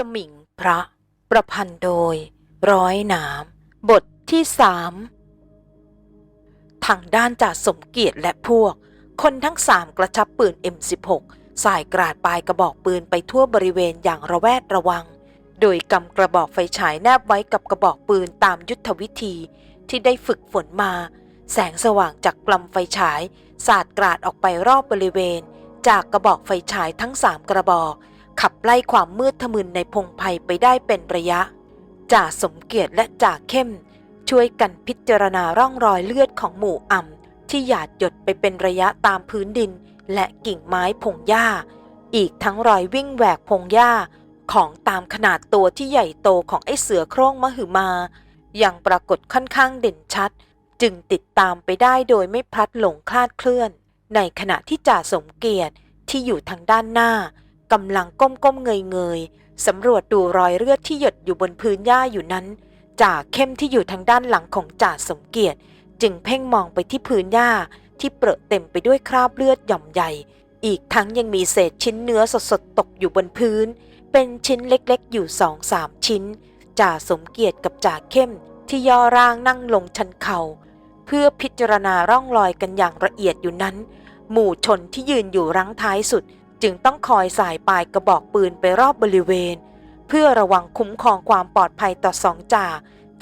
สมิงพระ ประพันธ์โดย ร้อยหนาม บทที่สามทางด้านจ่าสมเกียรติและพวก คนทั้งสามกระชับปืน M16 สายกราดปลายกระบอกปืนไปทั่วบริเวณอย่างระแวดระวัง โดยกำกระบอกไฟฉายแนบไว้กับกระบอกปืนตามยุทธวิธีที่ได้ฝึกฝนมา แสงสว่างจากกลำไฟฉาย สาดกราดออกไปรอบบริเวณ จากกระบอกไฟฉายทั้งสามกระบอก ขับไล่ความมืดทะมึนในพงไพ่ไปได้เป็นระยะ จ่าสมเกียรติและจ่าเข้ม ช่วยกันพิจารณาร่องรอยเลือดของหมู่อ่ำที่หยาดหยดไปเป็นระยะตามพื้นดิน และกิ่งไม้พงหญ้า อีกทั้งรอยวิ่งแหวกพงหญ้า ของตามขนาดตัวที่ใหญ่โตของไอ้เสือโคร่งมหึมายังปรากฏค่อนข้างเด่นชัด จึงติดตามไปได้โดยไม่พลัดหลงคลาดเคลื่อน ในขณะที่จ่าสมเกียรติที่อยู่ทางด้านหน้า กำลังก้มก้มเงยเงยๆสำรวจดูรอยเลือดที่หยดอยู่บนพื้นหญ้าอยู่นั้นจ่าเข้มที่อยู่ทางด้านหลังของจ่าสมเกียรติ จึงเพ่งมองไปที่พื้นหญ้าที่เปรอะเต็มไปด้วยคราบเลือดหย่อมใหญ่ อีกทั้งยังมีเศษชิ้นเนื้อสดๆตกอยู่บนพื้น เป็นชิ้นเล็กๆ อยู่สองสามชิ้นจ่าสมเกียรติกับจ่าเข้มที่ย่อร่างนั่งลงชันเขา่าเพื่อพิจารณาร่องรอยกันอย่างละเอียดอยู่นั้น หมู่ชนที่ยืนอยู่รั้งท้ายสุด จึงต้องคอยสายปลายกระบอกปืนไปรอบบริเวณ เพื่อระวังคุ้มครองความปลอดภัยต่อสองจ่า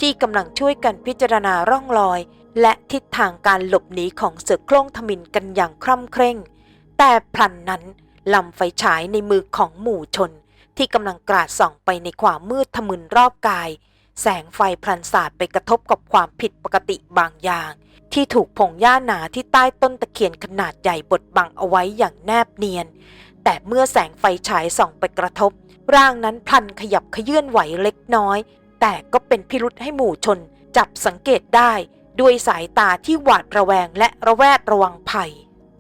ที่กำลังช่วยกันพิจารณาร่องรอย และทิศทางการหลบหนีของเสือโคร่งทมินกันอย่างคร่ำเคร่ง แต่พลันนั้นลำไฟฉายในมือของหมู่ชน ที่กำลังกราดส่องไปในความมืดทะมึนรอบกาย แสงไฟพลันสาดไปกระทบกับความผิดปกติบางอย่าง ที่ถูกพงหญ้าหนาที่ใต้ต้นตะเคียนขนาดใหญ่บดบังเอาไว้อย่างแนบเนียน แต่เมื่อแสงไฟฉายส่องไปกระทบ ร่างนั้นพลันขยับขยื่นไหวเล็กน้อย แต่ก็เป็นพิรุษให้หมู่ชนจับสังเกตได้ด้วยสายตาที่หวาดระแวงและระแวดระวังภัย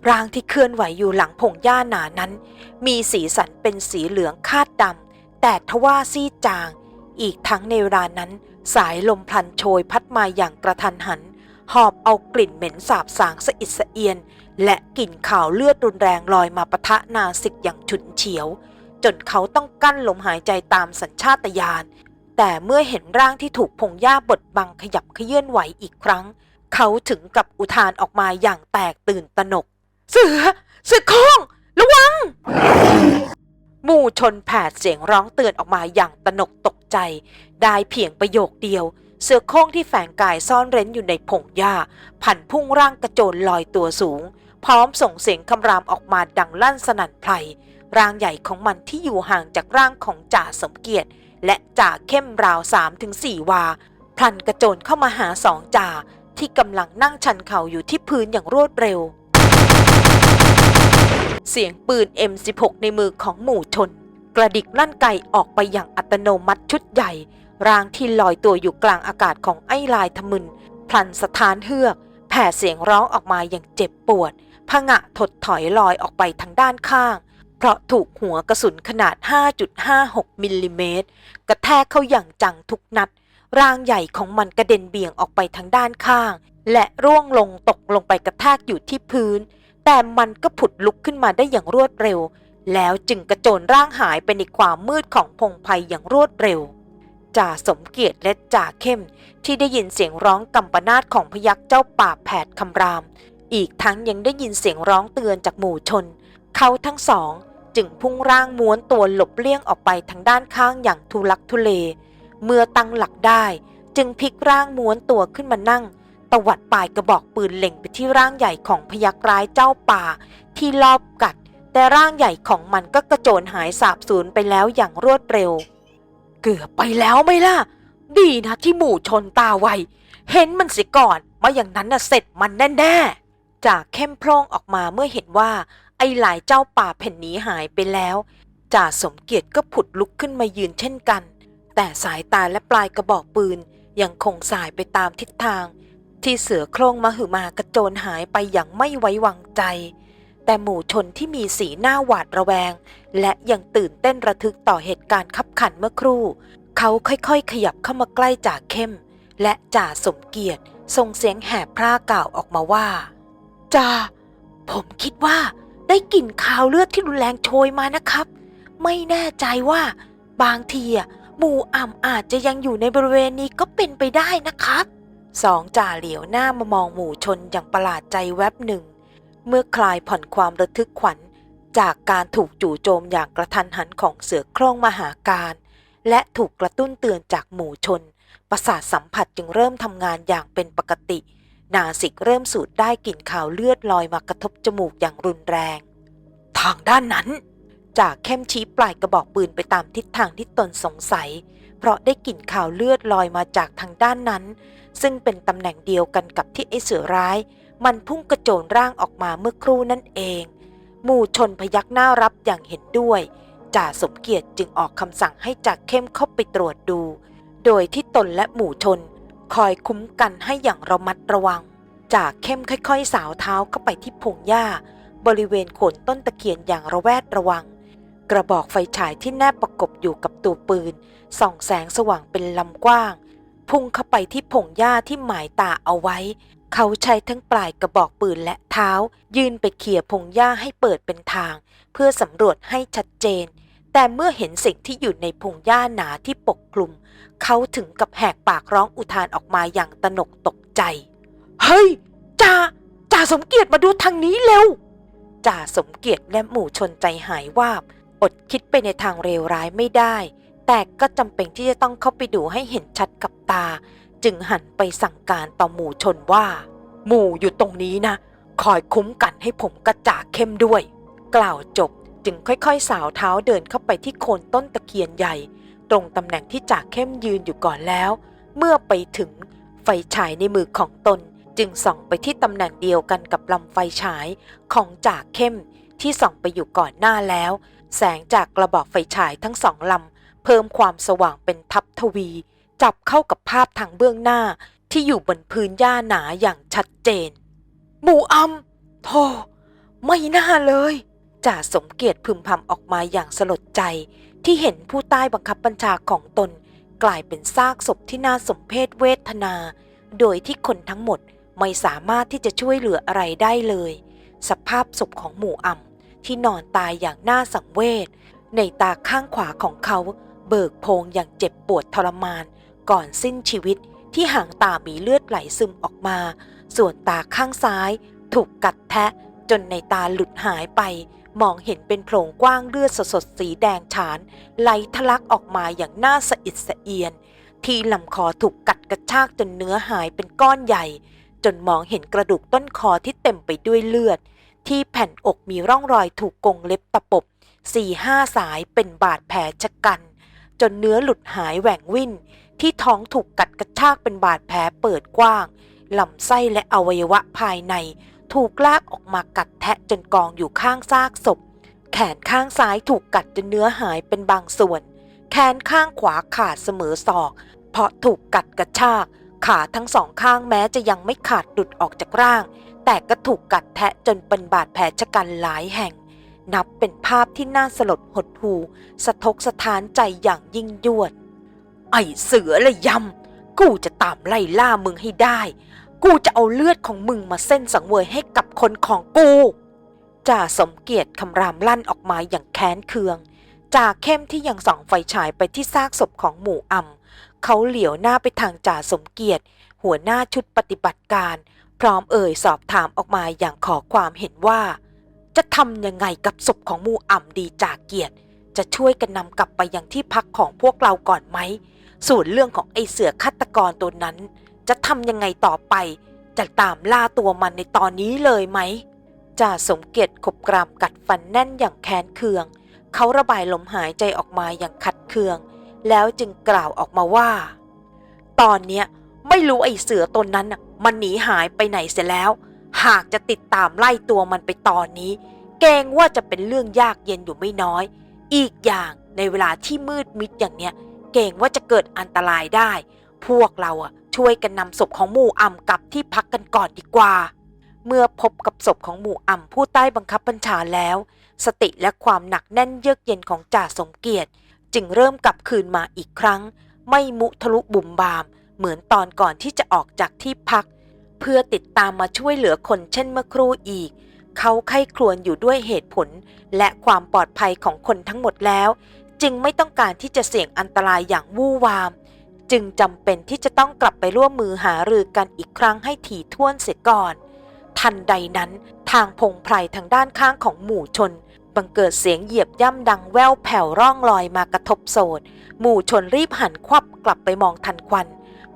ร่างที่เคลื่อนไหวอยู่หลังพงหญ้าหนานั้น มีสีสันเป็นสีเหลืองคาดดำแต่ทว่าซีดจาง อีกทั้งในเวลานั้น สายลมพลันโชยพัดมาอย่างกระทันหัน หอบเอากลิ่นเหม็นสาบสางสะอิดสะเอียน และกลิ่นข่าวเลือดรุนแรงลอยมาปะทะนาสิกอย่างฉุนเฉียว จนเขาต้องกั้นลมหายใจตามสัญชาตญาณแต่เมื่อเห็นร่างที่ถูกพงหญ้าบดบังขยับขยื่นไหวอีกครั้ง เขาถึงกับอุทานออกมาอย่างแตกตื่นตระหนก เสือ เสือโคร่งระวัง หมู่ชนแผดเสียงร้องเตือนออกมาอย่างตระหนกตกใจ ได้เพียงประโยคเดียว เสือโคร่งที่แฝงกายซ่อนเร้นอยู่ในพงหญ้าผันพุ่งร่างกระโจนลอยตัวสูง พร้อมส่งเสียงคำรามออกมาดังลั่นสนั่นไพรร่างใหญ่ของมันที่อยู่ห่างจากร่างของจ่าสมเกียรติ และจ่าเข้มราวสามถึงสี่วา พลันกระโจนเข้ามาหาสองจ่าที่กำลังนั่งชันเข่าอยู่ที่พื้นอย่างรวดเร็ว เสียงปืน M16 ในมือของหมู่ชน กระดิกลั่นไกออกไปอย่างอัตโนมัติชุดใหญ่ ร่างที่ลอยตัวอยู่กลางอากาศของไอ้ลายทมึนพลันสถานเฮือก แผ่เสียงร้องออกมาอย่างเจ็บปวด ผงะถดถอยลอยออกไปทางด้านข้าง เพราะถูกหัวกระสุนขนาด 5.56 มิลลิเมตร กระแทกเข้าอย่างจังทุกนัด ร่างใหญ่ของมันกระเด็นเบี่ยงออกไปทางด้านข้าง และร่วงลงตกลงไปกระแทกอยู่ที่พื้น แต่มันก็ผุดลุกขึ้นมาได้อย่างรวดเร็ว แล้วจึงกระโจนร่างหายไปในความมืดของพงไพอย่างรวดเร็วจ่าสมเกียรติและจ่าเข้มที่ได้ยินเสียงร้องกำปนาตของพยักเจ้าป่าแผดคำราม อีกทั้งยังได้ยินเสียงร้องเตือนจากหมู่ชน เขาทั้งสองจึงพุ่งร่างม้วนตัวหลบเลี่ยงออกไปทางด้านข้างอย่างทุลักทุเล เมื่อตั้งหลักได้ จึงพลิกร่างม้วนตัวขึ้นมานั่ง ตวัดปลายกระบอกปืนเล็งไปที่ร่างใหญ่ของพยักร้ายเจ้าป่า ที่ลอบกัด แต่ร่างใหญ่ของมันก็กระโจนหายสาบสูญไปแล้วอย่างรวดเร็ว เกือบไปแล้วไหมล่ะ ดีนะที่หมู่ชนตาไวเห็นมันเสิก่อนม่อย่างนั้นน่ะเสร็จมันแน่ๆ จากเข้มโพร่งออกมาเมื่อเห็นว่าไอ้หลายเจ้าป่าแผ่นนี้หายไปแล้ว จ่าสมเกียรติก็ผุดลุกขึ้นมายืนเช่นกัน แต่สายตาและปลายกระบอกปืนยังคงสายไปตามทิศทาง ที่เสือโคร่งมาหึมากระโจนหายไปอย่างไม่ไว้วางใจ แต่หมู่ชนที่มีสีหน้าหวาดระแวง และยังตื่นเต้นระทึกต่อเหตุการณ์ขับขันเมื่อครู่ เขาค่อยๆ ขยับเข้ามาใกล้จ่าเข้ม และจ่าสมเกียรติส่งเสียงแหบพร่ากล่าวออกมาว่า จ่าผมคิดว่าได้กลิ่นคาวเลือดที่รุนแรงโชยมานะครับ ไม่แน่ใจว่าบางทีอะหมู่อ่ำอาจจะยังอยู่ในบริเวณนี้ก็เป็นไปได้นะครับสองจ่าเหลียวหน้ามามองหมู่ชนอย่างประหลาดใจแวบหนึ่ง เมื่อคลายผ่อนความระทึกขวัญ จากการถูกจู่โจมอย่างกระทันหันของเสือโคร่งมหาการ และถูกกระตุ้นเตือนจากหมู่ชน ประสาทสัมผัสจึงเริ่มทำงานอย่างเป็นปกติ นาสิกเริ่มสูดได้กลิ่นขาวเลือดลอยมากระทบจมูกอย่างรุนแรง ทางด้านนั้น จากเข้มชี้ปลายกระบอกปืนไปตามทิศทางที่ตนสงสัย เพราะได้กลิ่นข่าวเลือดลอยมาจากทางด้านนั้น ซึ่งเป็นตำแหน่งเดียวกันกับที่ไอเสือร้าย มันพุ่งกระโจนร่างออกมาเมื่อครู่นั่นเอง หมู่ชนพยักหน้ารับอย่างเห็นด้วยจ่าสมเกียรติจึงออกคำสั่งให้จากเข้มเข้าไปตรวจดู โดยที่ตนและหมู่ชน คอยคุ้มกันให้อย่างระมัดระวัง จากเข้มค่อยๆ สาวเท้าเข้าไปที่พงหญ้า บริเวณโคนต้นตะเคียนอย่างระแวดระวัง กระบอกไฟฉายที่แนบประกบอยู่กับตัวปืน ส่องแสงสว่างเป็นลำกว้าง พุ่งเข้าไปที่พงหญ้าที่หมายตาเอาไว้ เขาใช้ทั้งปลายกระบอกปืนและเท้า ยืนไปเขี่ยพงหญ้าให้เปิดเป็นทาง เพื่อสำรวจให้ชัดเจน แต่เมื่อเห็นสิ่งที่อยู่ในพงหญ้าหนาที่ปกคลุม เขาถึงกับแหกปากร้องอุทานออกมาอย่างตนกตกใจ เฮ้ยจ่าจ่าสมเกียรติมาดูทางนี้เร็วจ่าสมเกียรติและหมู่ชนใจหายวาบ อดคิดไปในทางเลวร้ายไม่ได้ แต่ก็จำเป็นที่จะต้องเข้าไปดูให้เห็นชัดกับตา จึงหันไปสั่งการต่อหมู่ชนว่า หมู่อยู่ตรงนี้นะ คอยคุ้มกันให้ผมกระจ่าเข้มด้วย กล่าวจบจึงค่อยๆ สาวเท้าเดินเข้าไปที่โคนต้นตะเคียนใหญ่ ตรงตำแหน่งที่จ่าเข้มยืนอยู่ก่อนแล้ว เมื่อไปถึงไฟฉายในมือของตนจึงส่องไปที่ตำแหน่งเดียวกันกับลำไฟฉายของจ่าเข้มที่ส่องไปอยู่ก่อนหน้าแล้ว แสงจากกระบอกไฟฉายทั้งสองลำเพิ่มความสว่างเป็นทับทวี จับเข้ากับภาพทางเบื้องหน้าที่อยู่บนพื้นหญ้าหนาอย่างชัดเจน หมู่อำโธ่ไม่น่าเลยจ่าสมเกียรติพึมพำออกมาอย่างสลดใจ ที่เห็นผู้ใต้บังคับบัญชาของตน กลายเป็นซากศพที่น่าสมเพชเวทนา โดยที่คนทั้งหมดไม่สามารถที่จะช่วยเหลืออะไรได้เลย สภาพศพของหมู่อ่ำที่นอนตายอย่างน่าสังเวชในตาข้างขวาของเขา เบิกโพงอย่างเจ็บปวดทรมาน ก่อนสิ้นชีวิตที่หางตามีเลือดไหลซึมออกมา ส่วนตาข้างซ้าย ถูกกัดแทะจนในตาหลุดหายไป มองเห็นเป็นโพรงกว้างเลือดสดๆสีแดงฉาน ไหลทะลักออกมาอย่างน่าสะอิดสะเอียน ที่ลำคอถูกกัดกระชากจนเนื้อหายเป็นก้อนใหญ่ จนมองเห็นกระดูกต้นคอที่เต็มไปด้วยเลือด ที่แผ่นอกมีร่องรอยถูกกงเล็บตะปบสี่ห้าสายเป็นบาดแผลชะกัน จนเนื้อหลุดหายแหว่งวิ่น ที่ท้องถูกกัดกระชากเป็นบาดแผลเปิดกว้างลำไส้และอวัยวะภายใน ถูกลากออกมากัดแทะจนกองอยู่ข้างซากศพ แขนข้างซ้ายถูกกัดจนเนื้อหายเป็นบางส่วน แขนข้างขวาขาดเสมอศอก เพราะถูกกัดกระชาก ขาทั้งสองข้างแม้จะยังไม่ขาดหลุดออกจากร่าง แต่ก็ถูกกัดแทะจนเป็นบาดแผลชะกันหลายแห่ง นับเป็นภาพที่น่าสลดหดหู่สะทกสะท้านใจอย่างยิ่งยวด ไอเสือเลยยำกูจะตามไล่ล่ามึงให้ได้ กูจะเอาเลือดของมึงมาเส้นสังเวยให้กับคนของกูจ่าสมเกียรติคำรามลั่นออกมาอย่างแค้นเคืองจ่าเข้มที่ยังส่องไฟฉายไปที่ซากศพของหมู่อ่ำเขาเหลียวหน้าไปทางจ่าสมเกียรติ หัวหน้าชุดปฏิบัติการ พร้อมเอ่ยสอบถามออกมาอย่างขอความเห็นว่า จะทำยังไงกับศพของหมู่อ่ำดีจ่าเกียรติ จะช่วยกันนำกลับไปยังที่พักของพวกเราก่อนไหมส่วนเรื่องของไอเสือฆาตกรตัวนั้น ทำยังไงต่อไป จะตามล่าตัวมันในตอนนี้เลยไหมจ่าสมเกียรติขบกรามกัดฟันแน่นอย่างแค้นเคือง เขาระบายลมหายใจออกมาอย่างขัดเคือง แล้วจึงกล่าวออกมาว่า ตอนเนี้ยไม่รู้ไอเสือตนนั้นมันหนีหายไปไหนเสียแล้ว หากจะติดตามไล่ตัวมันไปตอนนี้ เกรงว่าจะเป็นเรื่องยากเย็นอยู่ไม่น้อย อีกอย่างในเวลาที่มืดมิดอย่างเนี้ย เกรงว่าจะเกิดอันตรายได้ พวกเราอะ ช่วยกันนำศพของหมู่อ่ำกลับที่พักกันก่อนดีกว่า เมื่อพบกับศพของหมู่อ่ำผู้ใต้บังคับบัญชาแล้ว สติและความหนักแน่นเยือกเย็นของจ่าสมเกียรติ จึงเริ่มกลับคืนมาอีกครั้ง ไม่มุทะลุบุ่มบาม เหมือนตอนก่อนที่จะออกจากที่พัก เพื่อติดตามมาช่วยเหลือคนเช่นเมื่อครู่อีกเขาไข้ครวญอยู่ด้วยเหตุผล และความปลอดภัยของคนทั้งหมดแล้ว จึงไม่ต้องการที่จะเสี่ยงอันตรายอย่างวู่วาม จึงจำเป็นที่จะต้องกลับไปร่วมมือหารือกันอีกครั้งให้ถี่ถ้วนเสียก่อน ทันใดนั้นทางพงไพรทางด้านข้างของหมู่ชน บังเกิดเสียงเหยียบย่ำดังแว่วแผ่วร่องลอยมากระทบโสดหมู่ชนรีบหันควับกลับไปมองทันควัน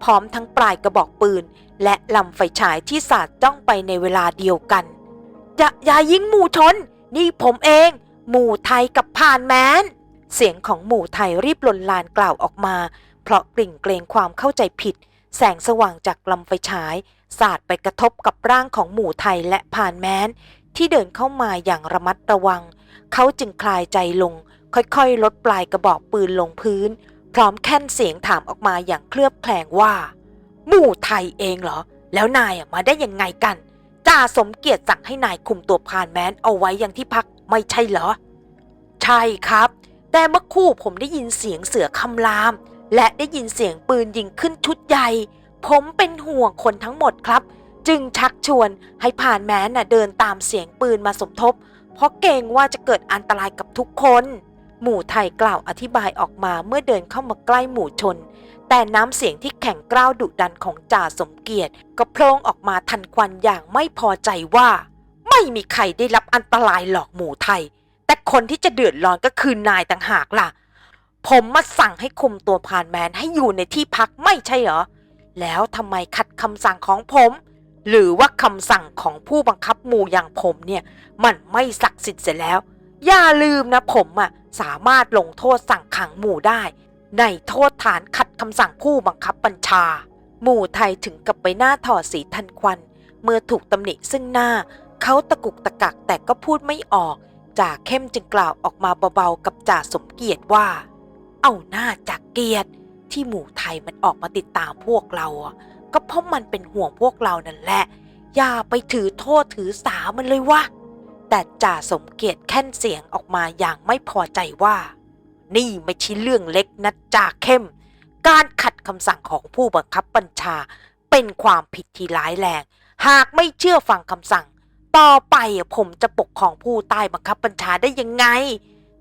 พร้อมทั้งปลายกระบอกปืน และลำไฟฉายที่สาดจ้องไปในเวลาเดียวกันอย่าอย่ายิงหมู่ชน นี่ผมเอง หมู่ไทยกับผ่านแมนเสียงของหมู่ไทยรีบลนลานกล่าวออกมา เพราะกลิ่งเกรงความเข้าใจผิด แสงสว่างจากลำไฟฉาย สาดไปกระทบกับร่างของหมู่ไทยและผ่านแมนที่เดินเข้ามาอย่างระมัดระวัง เขาจึงคลายใจลง ค่อยๆ ลดปลายกระบอกปืนลงพื้น พร้อมแค่นเสียงถามออกมาอย่างเคลือบแคลงว่า หมู่ไทยเองเหรอ แล้วนายมาได้ยังไงกันจ่าสมเกียรติสั่งให้นายคุมตัวผ่านแมนเอาไว้ยังที่พักไม่ใช่เหรอ ใช่ครับ แต่เมื่อคู่ผมได้ยินเสียงเสือคำราม และได้ยินเสียงปืนยิงขึ้นชุดใหญ่ ผมเป็นห่วงคนทั้งหมดครับ จึงชักชวนให้ผ่านแม้น่ะเดินตามเสียงปืนมาสมทบ เพราะเกรงว่าจะเกิดอันตรายกับทุกคน หมู่ไทยกล่าวอธิบายออกมาเมื่อเดินเข้ามาใกล้หมู่ชน แต่น้ำเสียงที่แข็งกร้าวดุดันของจ่าสมเกียรติก็โพลงออกมาทันควันอย่างไม่พอใจว่า ไม่มีใครได้รับอันตรายหรอกหมู่ไทย แต่คนที่จะเดือดร้อนก็คือนายต่างหากล่ะ ผมมาสั่งให้คุมตัวผ่านแมนให้อยู่ในที่พักไม่ใช่เหรอ แล้วทำไมขัดคำสั่งของผม หรือว่าคำสั่งของผู้บังคับหมู่อย่างผมเนี่ย มันไม่ศักดิ์สิทธิ์เสียแล้ว อย่าลืมนะผมอะสามารถลงโทษสั่งขังหมู่ได้ ในโทษฐานขัดคำสั่งผู้บังคับบัญชา หมู่ไทยถึงกับไปหน้าถอดสีทันควัน เมื่อถูกตำหนิซึ่งหน้า เขาตะกุกตะกักแต่ก็พูดไม่ออก จ่าเข้มจึงกล่าวออกมาเบาๆกับจ่าสมเกียรติว่า เอาหน้าจากเกียรติที่หมู่ไทยมันออกมาติดตามพวกเราอะก็เพราะมันเป็นห่วงพวกเรานั่นแหละ อย่าไปถือโทษถือสามันเลยวะแต่จ่าสมเกียรติแค่นเสียงออกมาอย่างไม่พอใจว่า นี่ไม่ใช่เรื่องเล็กนะจ่าเข้ม การขัดคำสั่งของผู้บังคับบัญชา เป็นความผิดที่ร้ายแรง หากไม่เชื่อฟังคำสั่ง ต่อไปผมจะปกครองผู้ใต้บังคับบัญชาได้ยังไง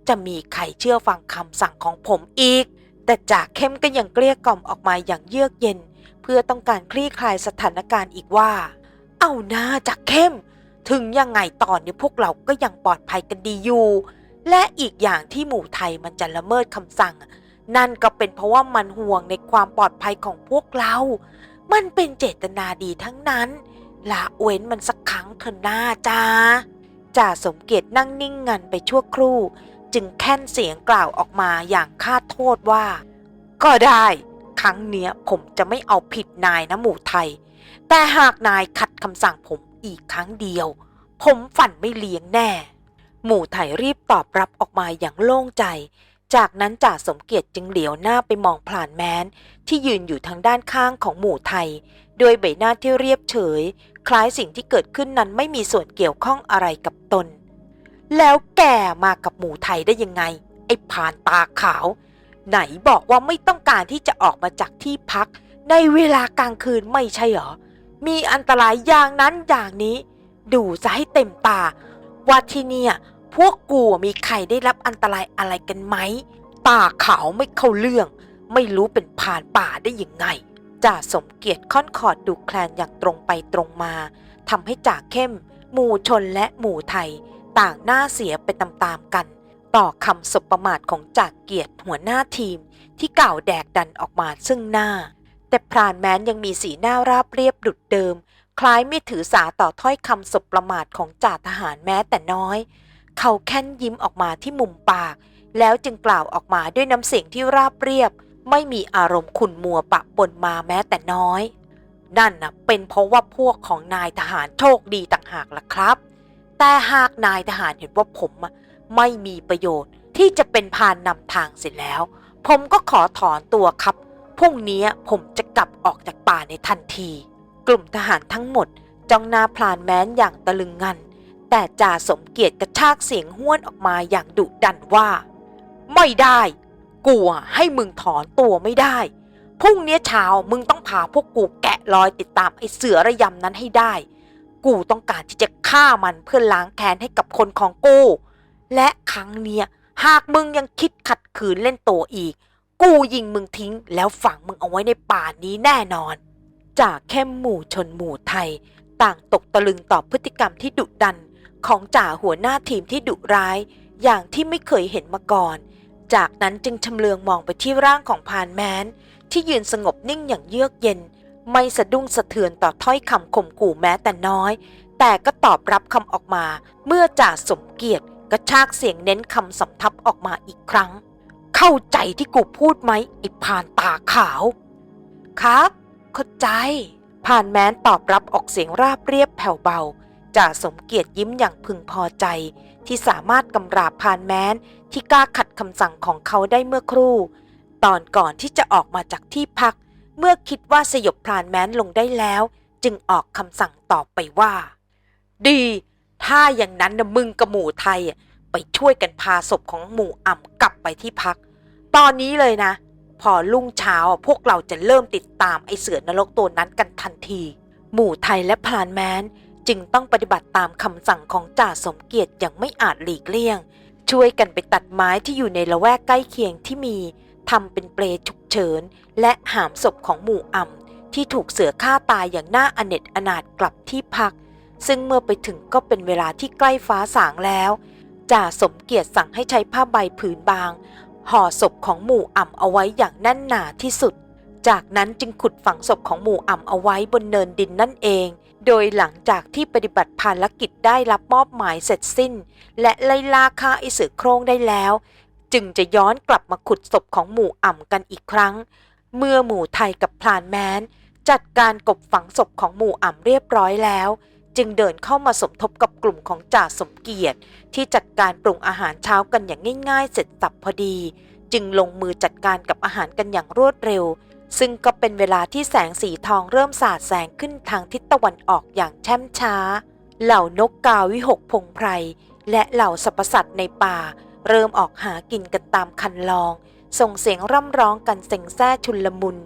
จะมีใครเชื่อฟังคำสั่งของผมอีก แต่จ่าเข้มก็ยังเกลี้ยกล่อมออกมาอย่างเยือกเย็น เพื่อต้องการคลี่คลายสถานการณ์อีกว่า เอาหน้าจากเข้ม ถึงยังไงตอนนี้พวกเราก็ยังปลอดภัยกันดีอยู่ และอีกอย่างที่หมู่ไทยมันจะละเมิดคำสั่ง นั่นก็เป็นเพราะว่ามันห่วงในความปลอดภัยของพวกเรา มันเป็นเจตนาดีทั้งนั้นละเว้นมันสักครั้งเถอะหน้าจ้าจ่าสมเกียรตินั่งนิ่งงันไปชั่วครู่ จึงแค่นเสียงกล่าวออกมาอย่างคาดโทษว่า ก็ได้ ครั้งเนี้ยผมจะไม่เอาผิดนายนะหมู่ไทย แต่หากนายขัดคำสั่งผมอีกครั้งเดียว ผมฝันไม่เลี้ยงแน่ หมู่ไทยรีบตอบรับออกมาอย่างโล่งใจ จากนั้นจ่าสมเกียรติจึงเหลียวหน้าไปมองพลานแมนที่ยืนอยู่ทางด้านข้างของหมู่ไทย โดยใบหน้าที่เรียบเฉย คล้ายสิ่งที่เกิดขึ้นนั้นไม่มีส่วนเกี่ยวข้องอะไรกับตน แล้วแกมากับหมูไทยได้ยังไง ไอ้ผ่านตาขาว ไหนบอกว่าไม่ต้องการที่จะออกมาจากที่พัก ในเวลากลางคืนไม่ใช่เหรอ มีอันตรายอย่างนั้นอย่างนี้ ดูซะให้เต็มตา ว่าที่เนี่ยพวกกูมีใครได้รับอันตรายอะไรกันไหม ตาขาวไม่เข้าเรื่อง ไม่รู้เป็นผ่านป่าได้ยังไงจ่าสมเกียรติค่อนขอดดูแคลนอย่างตรงไปตรงมาทำให้จ่าเข้ม หมู่ชนและหมู่ไทย ต่างหน้าเสียไปตามๆกัน ต่อคำสบประมาทของจ่าเกียรติหัวหน้าทีม ที่กล่าวแดกดันออกมาซึ่งหน้า แต่พรานแม้นยังมีสีหน้าราบเรียบดุดเดิม คล้ายไม่ถือสาต่อถ้อยคำสบประมาทของจ่าทหารแม้แต่น้อย เขาแค่นยิ้มออกมาที่มุมปาก แล้วจึงกล่าวออกมาด้วยน้ำเสียงที่ราบเรียบ ไม่มีอารมณ์ขุ่นมัวปะปนมาแม้แต่น้อยนั่นน่ะเป็นเพราะว่าพวกของนายทหารโชคดีต่างหากล่ะครับ แต่หากนายทหารเห็นว่าผมไม่มีประโยชน์ที่จะเป็นพานนำทางเสร็จแล้ว ผมก็ขอถอนตัวครับ พรุ่งนี้ผมจะกลับออกจากป่าในทันที กลุ่มทหารทั้งหมดจ้องหน้าพลานแม้นอย่างตะลึงงัน แต่จ่าสมเกียรติกระชากเสียงห้วนออกมาอย่างดุดันว่า ไม่ได้ กลัวให้มึงถอนตัวไม่ได้ พรุ่งนี้เช้ามึงต้องพาพวกกูแกะรอยติดตามไอ้เสือระยำนั้นให้ได้ กูต้องการที่จะฆ่ามันเพื่อล้างแค้นให้กับคนของกู และครั้งเนี้ยหากมึงยังคิดขัดขืนเล่นตัวอีก กูยิงมึงทิ้งแล้วฝังมึงเอาไว้ในป่านี้แน่นอน จากเข้มหมู่ชนหมู่ไทย ต่างตกตะลึงต่อพฤติกรรมที่ดุดัน ของจ่าหัวหน้าทีมที่ดุร้าย อย่างที่ไม่เคยเห็นมาก่อน จากนั้นจึงชำเลืองมองไปที่ร่างของพานแมนที่ยืนสงบนิ่งอย่างเยือกเย็น ไม่สะดุ้งสะเทือนต่อถ้อยคำข่มขู่แม้แต่น้อย แต่ก็ตอบรับคำออกมา เมื่อจ่าสมเกียรติกระชากเสียงเน้นคำสำทับออกมาอีกครั้ง เข้าใจที่กูพูดไหมไอ้พรานตาขาว ครับ เข้าใจ ผ่านแม้นตอบรับออกเสียงราบเรียบแผ่วเบาจ่าสมเกียรติยิ้มอย่างพึงพอใจ ที่สามารถกำราบผ่านแม้นที่กล้าขัดคำสั่งของเขาได้เมื่อครู่ ตอนก่อนที่จะออกมาจากที่พัก เมื่อคิดว่าสยบพรานแม้นลงได้แล้ว จึงออกคำสั่งต่อไปว่า ดี ถ้าอย่างนั้นนะมึงกับหมู่ไทย ไปช่วยกันพาศพของหมู่อ่ำกลับไปที่พัก ตอนนี้เลยนะ พอรุ่งเช้าพวกเราจะเริ่มติดตามไอเสือนรกตัวนั้นกันทันที หมู่ไทยและพรานแมนจึงต้องปฏิบัติตามคำสั่งของจ่าสมเกียรติอย่างไม่อาจหลีกเลี่ยง ช่วยกันไปตัดไม้ที่อยู่ในละแวกใกล้เคียงที่มีทำเป็นเปลฉุกเฉิน และหามศพของหมู่อ่ำที่ถูกเสือฆ่าตายอย่างน่าอเนจอนาถกลับที่พัก ซึ่งเมื่อไปถึงก็เป็นเวลาที่ใกล้ฟ้าสางแล้วจ่าสมเกียรติสั่งให้ใช้ผ้าใบผืนบาง ห่อศพของหมู่อ่ำเอาไว้อย่างแน่นหนาที่สุด จากนั้นจึงขุดฝังศพของหมู่อ่ำเอาไว้บนเนินดินนั่นเอง โดยหลังจากที่ปฏิบัติภารกิจได้รับมอบหมายเสร็จสิ้น และไล่ล่าฆ่าไอเสือโครงได้แล้ว จึงจะย้อนกลับมาขุดศพของหมู่อ่ำกันอีกครั้ง เมื่อหมู่ไทยกับพลานแมนจัดการกบฝังศพของหมู่อ่ำเรียบร้อยแล้ว จึงเดินเข้ามาสมทบกับกลุ่มของจ่าสมเกียรติ ที่จัดการปรุงอาหารเช้ากันอย่างง่าย ๆ เสร็จสับพอดี จึงลงมือจัดการกับอาหารกันอย่างรวดเร็ว ซึ่งก็เป็นเวลาที่แสงสีทองเริ่มสาดแสงขึ้นทางทิศตะวันออกอย่างแช่มช้า เหล่านกกาวิหกพงไพรและเหล่าสรรพสัตว์ในป่า เริ่มออกหากินกันตามคันลอง ส่งเสียงร่ำร้องกันเซ็งแซ่ชุนลมุน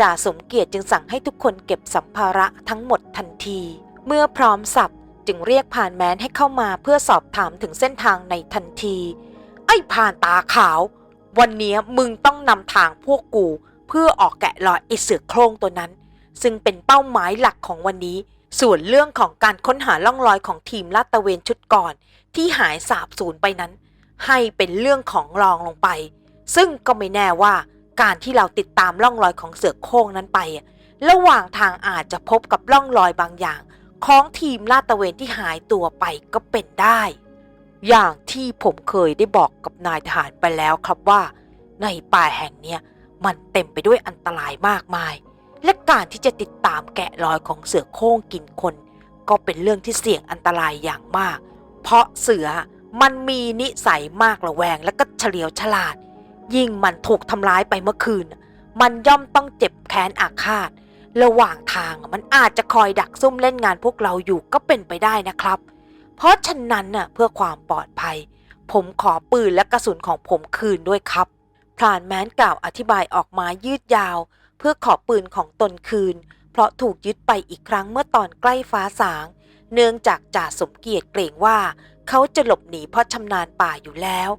จ่าสมเกียรติจึงสั่งให้ทุกคนเก็บสัมภาระทั้งหมดทันที เมื่อพร้อมสับจึงเรียกผ่านแมนให้เข้ามาเพื่อสอบถามถึงเส้นทางในทันที ไอ้ผ่านตาขาว วันนี้มึงต้องนำทางพวกกู เพื่อออกแกะรอยไอเสือโครงตัวนั้น ซึ่งเป็นเป้าหมายหลักของวันนี้ ส่วนเรื่องของการค้นหาล่องรอยของทีมลาดตะเวนชุดก่อน ที่หายสาบสูญไปนั้น ให้เป็นเรื่องของรองลงไป ซึ่งก็ไม่แน่ว่าการที่เราติดตามล่องรอยของเสือโคร่งนั้นไป ระหว่างทางอาจจะพบกับล่องรอยบางอย่าง ของทีมลาดตระเวนที่หายตัวไปก็เป็นได้ อย่างที่ผมเคยได้บอกกับนายทหารไปแล้วครับว่า ในป่าแห่งเนี้ยมันเต็มไปด้วยอันตรายมากมาย และการที่จะติดตามแกะรอยของเสือโคร่งกินคน ก็เป็นเรื่องที่เสี่ยงอันตรายอย่างมาก เพราะเสือมันมีนิสัยมากระแวงและก็เฉลียวฉลาด ยิ่งมันถูกทำร้ายไปเมื่อคืน มันย่อมต้องเจ็บแค้นอาฆาต ระหว่างทางมันอาจจะคอยดักซุ่มเล่นงานพวกเราอยู่ก็เป็นไปได้นะครับ เพราะฉะนั้นน่ะเพื่อความปลอดภัย ผมขอปืนและกระสุนของผมคืนด้วยครับพรานแม้นกล่าวอธิบายออกมายืดยาว เพื่อขอปืนของตนคืน เพราะถูกยึดไปอีกครั้งเมื่อตอนใกล้ฟ้าสาง เนื่องจากจ่าสมเกียรติเกรงว่า เขาจะหลบหนีเพราะชำนาญป่าอยู่แล้ว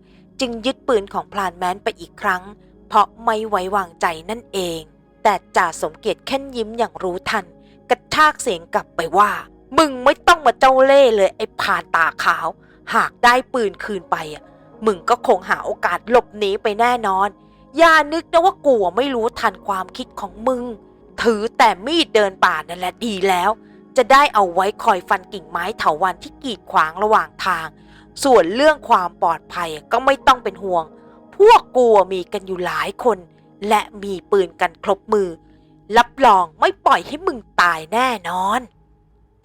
จึงยึดปืนของพลานแมนไปอีกครั้ง เพราะไม่ไว้วางใจนั่นเอง แต่จ่าสมเกียรติแค่นยิ้มอย่างรู้ทัน กระชากเสียงกลับไปว่า มึงไม่ต้องมาเจ้าเล่เลยไอ้ผ่านตาขาว หากได้ปืนคืนไปอะมึงก็คงหาโอกาสหลบหนีไปแน่นอน อย่านึกนะว่ากูไม่รู้ทันความคิดของมึง ถือแต่มีดเดินป่านั่นแหละดีแล้ว จะได้เอาไว้คอยฟันกิ่งไม้เถาวันที่กีดขวางระหว่างทาง ส่วนเรื่องความปลอดภัยก็ไม่ต้องเป็นห่วง พวกกูมีกันอยู่หลายคน และมีปืนกันครบมือ รับรองไม่ปล่อยให้มึงตายแน่นอน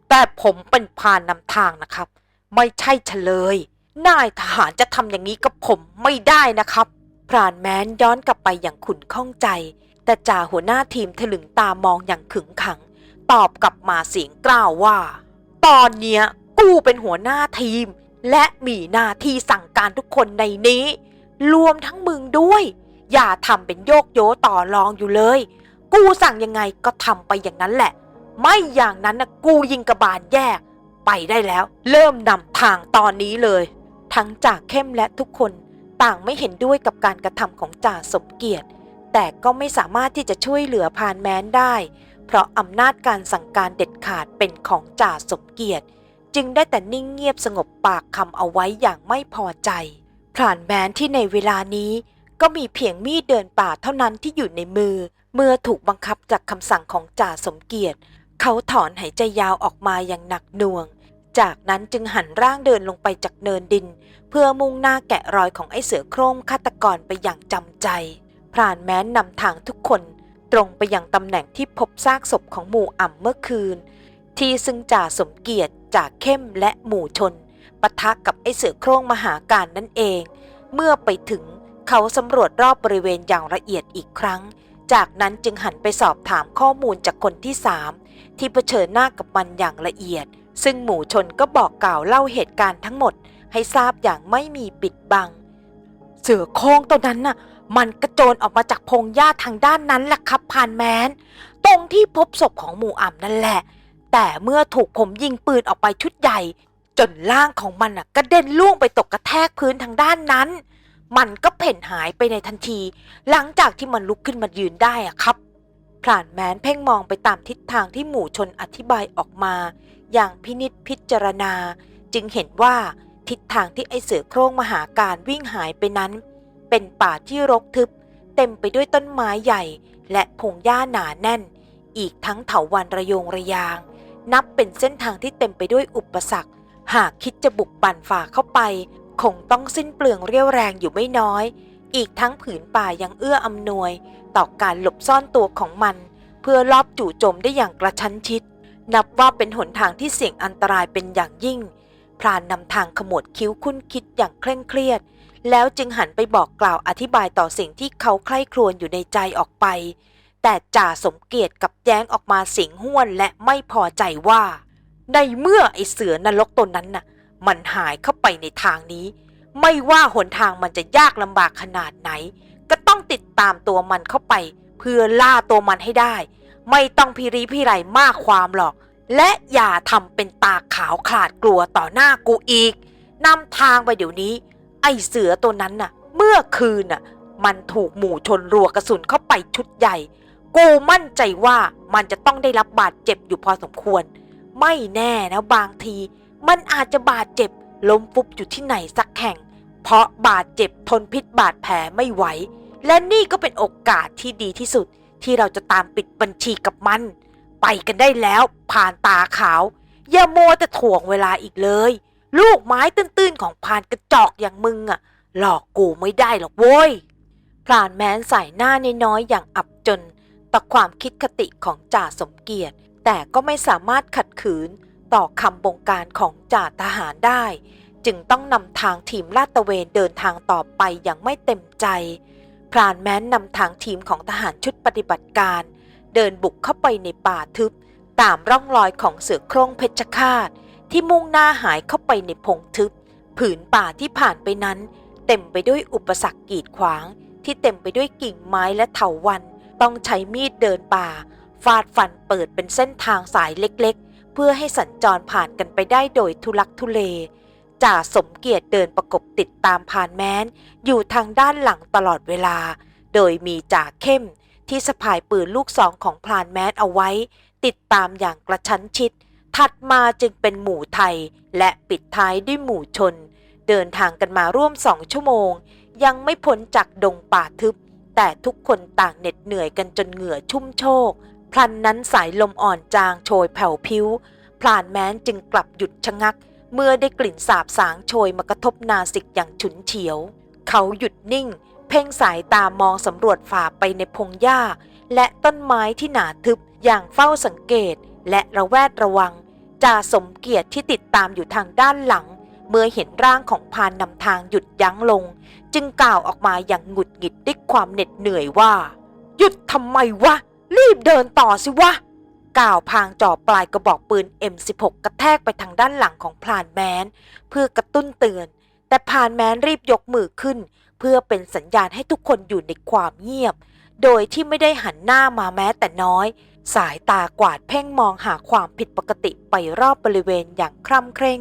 แต่ผมเป็นพานนำทางนะครับ ไม่ใช่เฉลย นายทหารจะทำอย่างนี้กับผมไม่ได้นะครับ พรานแม้นย้อนกลับไปอย่างขุนข้องใจ แต่จ่าหัวหน้าทีมถลึงตามองอย่างขึงขัง ตอบกลับมาเสียงกล้าวว่า ตอนเนี้ยกูเป็นหัวหน้าทีม และมีหน้าที่สั่งการทุกคนในนี้ รวมทั้งมึงด้วย อย่าทำเป็นโยกโยต่อรองอยู่เลย กูสั่งยังไงก็ทำไปอย่างนั้นแหละ ไม่อย่างนั้นนะกูยิงกระบาลแยก ไปได้แล้ว เริ่มนำทางตอนนี้เลย ทั้งจากเข้มและทุกคนต่างไม่เห็นด้วยกับการกระทำของจ่าสมเกียรติ แต่ก็ไม่สามารถที่จะช่วยเหลือพานแม้นได้ เพราะอำนาจการสั่งการเด็ดขาดเป็นของจ่าสมเกียรติ จึงได้แต่นิ่งเงียบสงบปากคำเอาไว้อย่างไม่พอใจพรานแมนที่ในเวลานี้ก็มีเพียงมีดเดินป่าเท่านั้นที่อยู่ในมือ เมื่อถูกบังคับจากคำสั่งของจ่าสมเกียรติ เขาถอนหายใจยาวออกมาอย่างหนักหน่วง จากนั้นจึงหันร่างเดินลงไปจากเนินดิน เพื่อมุ่งหน้าแกะรอยของไอ้เสือโคร่งฆาตกรไปอย่างจำใจพรานแม้นนำทางทุกคน ตรงไปยังตำแหน่งที่พบซากศพของหมู่อ่ำเมื่อคืน ที่ซึ่งจ่าสมเกียรติจ่าเข้มและหมู่ชนปะทะกับไอเสือโคร่งมหาการนั่นเอง เมื่อไปถึงเขาสำรวจรอบบริเวณอย่างละเอียดอีกครั้ง จากนั้นจึงหันไปสอบถามข้อมูลจากคนที่สามที่เผชิญหน้ากับมันอย่างละเอียด ซึ่งหมู่ชนก็บอกกล่าวเล่าเหตุการณ์ทั้งหมด ให้ทราบอย่างไม่มีปิดบัง เสือโคร่งตัวนั้นน่ะ มันกระโจนออกมาจากพงหญ้าทางด้านนั้นแหละครับพานแมน ตรงที่พบศพของหมู่อ่ำนั่นแหละ แต่เมื่อถูกผมยิงปืนออกไปชุดใหญ่ จนร่างของมันน่ะกระเด็นล่วงไปตกกระแทกพื้นทางด้านนั้น มันก็เพ่นหายไปในทันที หลังจากที่มันลุกขึ้นมายืนได้อะครับพรานแมนเพ่งมองไปตามทิศทางที่หมู่ชนอธิบายออกมา อย่างพินิษพิจารณา จึงเห็นว่าทิศทางที่ไอเสือโคร่งมหาการวิ่งหายไปนั้น เป็นป่าที่รกทึบ เต็มไปด้วยต้นไม้ใหญ่ และพงหญ้าหนาแน่น อีกทั้งเถาวันระยงระยาง นับเป็นเส้นทางที่เต็มไปด้วยอุปสรรค หากคิดจะบุกปั่นฝ่าเข้าไป คงต้องสิ้นเปลืองเรี่ยวแรงอยู่ไม่น้อย อีกทั้งผืนป่ายังเอื้ออำนวย ต่อการหลบซ่อนตัวของมัน เพื่อลอบจู่โจมได้อย่างกระชั้นชิด นับว่าเป็นหนทางที่เสี่ยงอันตรายเป็นอย่างยิ่ง พรานนำทางขมวดคิ้วคุ้นคิดอย่างเคร่งเครียด แล้วจึงหันไปบอกกล่าวอธิบายต่อสิ่งที่เขาใคร่ครวญอยู่ในใจออกไป แต่จ่าสมเกียรติกับแย้งออกมาเสียงห้วนและไม่พอใจว่า ในเมื่อไอเสือนรกตัวนั้นน่ะ มันหายเข้าไปในทางนี้ ไม่ว่าหนทางมันจะยากลำบากขนาดไหน ก็ต้องติดตามตัวมันเข้าไป เพื่อล่าตัวมันให้ได้ ไม่ต้องพิริพิไรมากความหรอก และอย่าทำเป็นตาขาวขาดกลัวต่อหน้ากูอีกนำทางไปเดี๋ยวนี้ ไอเสือตัวนั้นน่ะ เมื่อคืนน่ะ มันถูกหมู่ชนรัวกระสุนเข้าไปชุดใหญ่ กูมั่นใจว่ามันจะต้องได้รับบาดเจ็บอยู่พอสมควร ไม่แน่นะบางที มันอาจจะบาดเจ็บล้มฟุบอยู่ที่ไหนสักแห่ง เพราะบาดเจ็บทนพิษบาดแผลไม่ไหว และนี่ก็เป็นโอกาสที่ดีที่สุด ที่เราจะตามปิดบัญชีกับมัน ไปกันได้แล้ว ผ่านตาขาว อย่าโมวแต่ถ่วงเวลาอีกเลย ลูกไม้ตื้นๆของพานกระจอกอย่างมึงอะหลอกกูไม่ได้หรอกโว้ยพรานแม้นใส่หน้าน้อยๆอย่างอับจน ต่อความคิดคติของจ่าสมเกียรติ แต่ก็ไม่สามารถขัดขืนต่อคำบงการของจ่าทหารได้ จึงต้องนำทางทีมลาดตระเวนเดินทางต่อไปอย่างไม่เต็มใจ พรานแม้นนำทางทีมของทหารชุดปฏิบัติการ เดินบุกเข้าไปในป่าทึบ ตามร่องรอยของเสือโคร่งเพชฌฆาตที่มุ่งหน้าหายเข้าไปในพงทึบ ผืนป่าที่ผ่านไปนั้น เต็มไปด้วยอุปสรรคกีดขวาง ที่เต็มไปด้วยกิ่งไม้และเถาวัน ต้องใช้มีดเดินป่า ฟาดฟันเปิดเป็นเส้นทางสายเล็กๆ เพื่อให้สัญจรผ่านกันไปได้โดยทุลักทุเลจ่าสมเกียรติเดินประกบติดตามผ่านแม้น อยู่ทางด้านหลังตลอดเวลา โดยมีจ่าเข้มที่สะพายปืนลูกซองของพลานแมนเอาไว้ ติดตามอย่างกระชั้นชิด ถัดมาจึงเป็นหมู่ไทย และปิดท้ายด้วยหมู่ชน เดินทางกันมาร่วมสองชั่วโมง ยังไม่พ้นจากดงป่าทึบ แต่ทุกคนต่างเหน็ดเหนื่อยกันจนเหงื่อชุ่มโชก พลันนั้นสายลมอ่อนจางโชยแผ่วพิ้ว พลานแม้นจึงกลับหยุดชะงัก เมื่อได้กลิ่นสาบสางโชยมากระทบนาสิกอย่างฉุนเฉียว เขาหยุดนิ่ง เพ่งสายตามองสำรวจฝ่าไปในพงหญ้า และต้นไม้ที่หนาทึบอย่างเฝ้าสังเกตและระแวดระวังจ่าสมเกียรติที่ติดตามอยู่ทางด้านหลัง เมื่อเห็นร่างของพานนำทางหยุดยั้งลง จึงกล่าวออกมาอย่างหงุดหงิดด้วยความเหน็ดเหนื่อยว่า หยุดทำไมวะ รีบเดินต่อสิวะ กล่าวพางจ่อปลายกระบอกปืน M16 กระแทกไปทางด้านหลังของพลานแมน เพื่อกระตุ้นเตือน แต่พานแมนรีบยกมือขึ้น เพื่อเป็นสัญญาณให้ทุกคนอยู่ในความเงียบ โดยที่ไม่ได้หันหน้ามาแม้แต่น้อยสายตากวาดเพ่งมองหาความผิดปกติไปรอบบริเวณอย่างคร่ำเคร่ง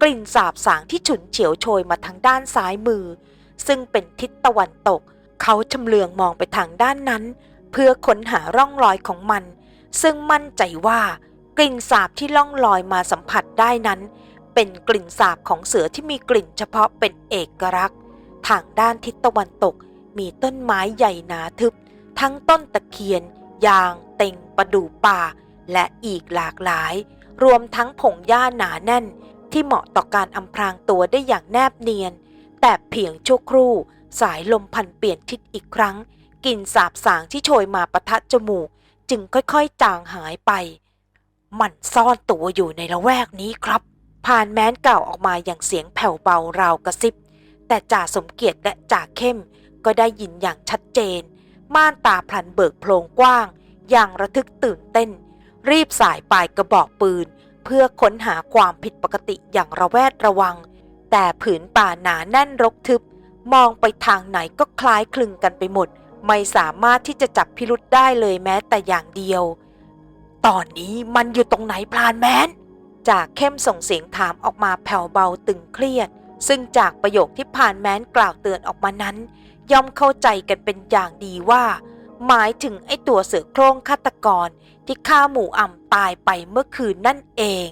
กลิ่นสาบสางที่ฉุนเฉียวโชยมาทางด้านซ้ายมือ ซึ่งเป็นทิศตะวันตก เขาชำเลืองมองไปทางด้านนั้น เพื่อค้นหาร่องรอยของมัน ซึ่งมั่นใจว่ากลิ่นสาบที่ล่องลอยมาสัมผัสได้นั้น เป็นกลิ่นสาบของเสือที่มีกลิ่นเฉพาะเป็นเอกลักษณ์ ทางด้านทิศตะวันตก มีต้นไม้ใหญ่หนาทึบ ทั้งต้นตะเคียน ยาง เต็งประดู่ป่า และอีกหลากหลาย รวมทั้งผงหญ้าหนาแน่น ที่เหมาะต่อการอำพรางตัวได้อย่างแนบเนียน แต่เพียงชั่วครู่ สายลมพันเปลี่ยนทิศอีกครั้งกลิ่นสาบสางที่โชยมาประทะจมูก จึงค่อยๆจางหายไป มันซ่อนตัวอยู่ในละแวกนี้ครับผ่านแม้นเก่าออกมาอย่างเสียงแผ่วเบาราวกระซิบ แต่จ่าสมเกียรติและจ่าเข้มก็ได้ยินอย่างชัดเจน ม่านตาพลันเบิกโพลงกว้าง อย่างระทึกตื่นเต้น รีบสายปลายกระบอกปืน เพื่อค้นหาความผิดปกติอย่างระแวดระวัง แต่ผืนป่าหนาแน่นรกทึบ มองไปทางไหนก็คล้ายคลึงกันไปหมด ไม่สามารถที่จะจับพิรุษได้เลยแม้แต่อย่างเดียว ตอนนี้มันอยู่ตรงไหนพลานแมนจากเข้มส่งเสียงถามออกมาแผ่วเบาตึงเครียด ซึ่งจากประโยคที่ผ่านแม้นกล่าวเตือนออกมานั้น ย่อมเข้าใจกันเป็นอย่างดีว่า หมายถึงไอ้ตัวเสือโคร่งฆาตกร ที่ฆ่าหมู่อ่ำตายไปเมื่อคืนนั่นเอง